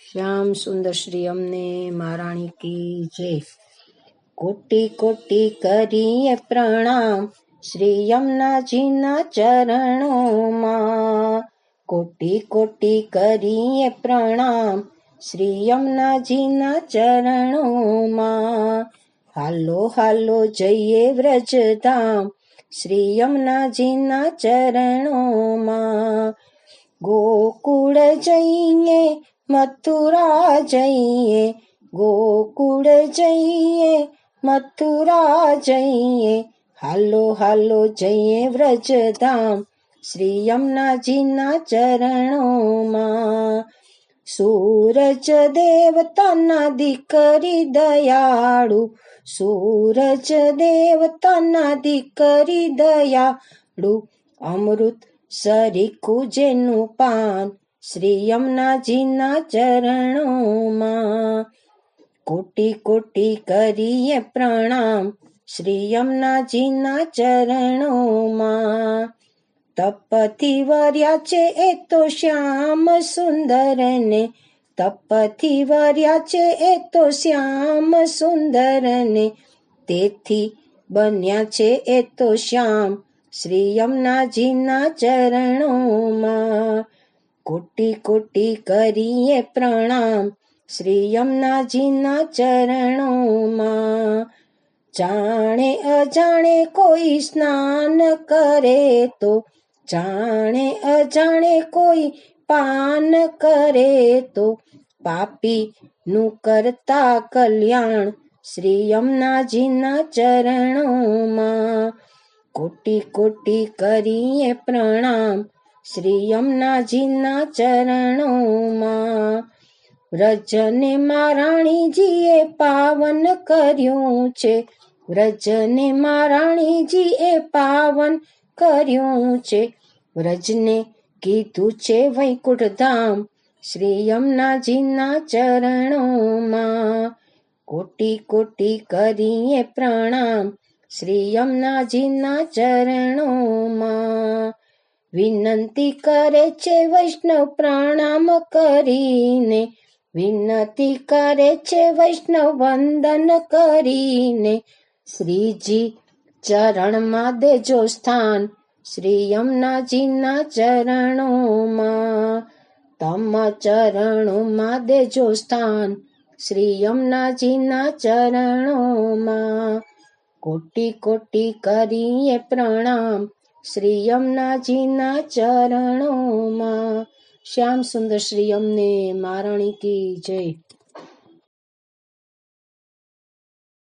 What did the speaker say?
શ્યામ સુંદર શ્રી અમને મહારાણી કી જય. કોટી કોટી કરીએ પ્રણામ, શ્રી યમુનાજીના ચરણોમાં. કોટી કોટી કરીએ પ્રણામ, શ્રી યમુનાજીના ચરણોમાં. હાલો હાલો જઈએ વ્રજધામ, શ્રી યમુનાજીના ચરણોમાં. ગોકુળ જઈએ મથુરા જઈએ ગોકુળ જઈએ મથુરા જઈએ હાલો હાલો જઈએ વ્રજધામ શ્રી યમુનાજીના ચરણોમાં. સૂરજ દેવતાના દીકરી દયાળુ, સૂરજ દેવતાના દીકરી દયાળુ અમૃત સરીખું જેનું પાન શ્રી યમુનાજીના ચરણોમાં. કોટી કોટી કરીએ પ્રણામ શ્રી યમુનાજીના ચરણોમાં. તપથી વર્યા છે એ તો શ્યામ સુંદરને. તપથી વર્યા છે એ તો શ્યામ સુંદરને. તેથી બન્યા છે એ તો શ્યામ શ્રી યમુનાજીના ચરણોમાં. કોટી કોટી કરીએ પ્રણામ. શ્રી યમુનાજીના ચરણોમાં. જાણે અજાણે કોઈ સ્નાન કરે તો, જાણે અજાણે કોઈ પાન કરે તો. પાપી નું કરતા કલ્યાણ શ્રી યમુનાજીના ચરણોમાં. કોટી કોટી કરીએ પ્રણામ. શ્રી યમુનાજીના ચરણોમાં વ્રજને મહારાણીજીએ પાવન કર્યું છે. વ્રજને મહારાણીજીએ પાવન કર્યું છે. વ્રજને કીધું છે વૈકુંઠ ધામ શ્રી ચરણોમાં. કોટી કોટી કરીએ પ્રણામ શ્રી યમુનાજીના ચરણોમાં. વિનંતી કરે છે વૈષ્ણવ પ્રણામ કરીને, વિનંતી કરે છે વૈષ્ણવ વંદન કરીને. શ્રીજી ચરણમાં દેજો સ્થાન, શ્રી યમુનાજીના ચરણોમાં. તમ ચરણોમાં દેજો સ્થાન, શ્રી યમુનાજીના ચરણોમાં. કોટી કોટી કરીએ પ્રણામ શ્રી યમુનાજીના ચરણોમાં. શ્યામ સુંદર શ્રી અમને મહારાણી કી જય.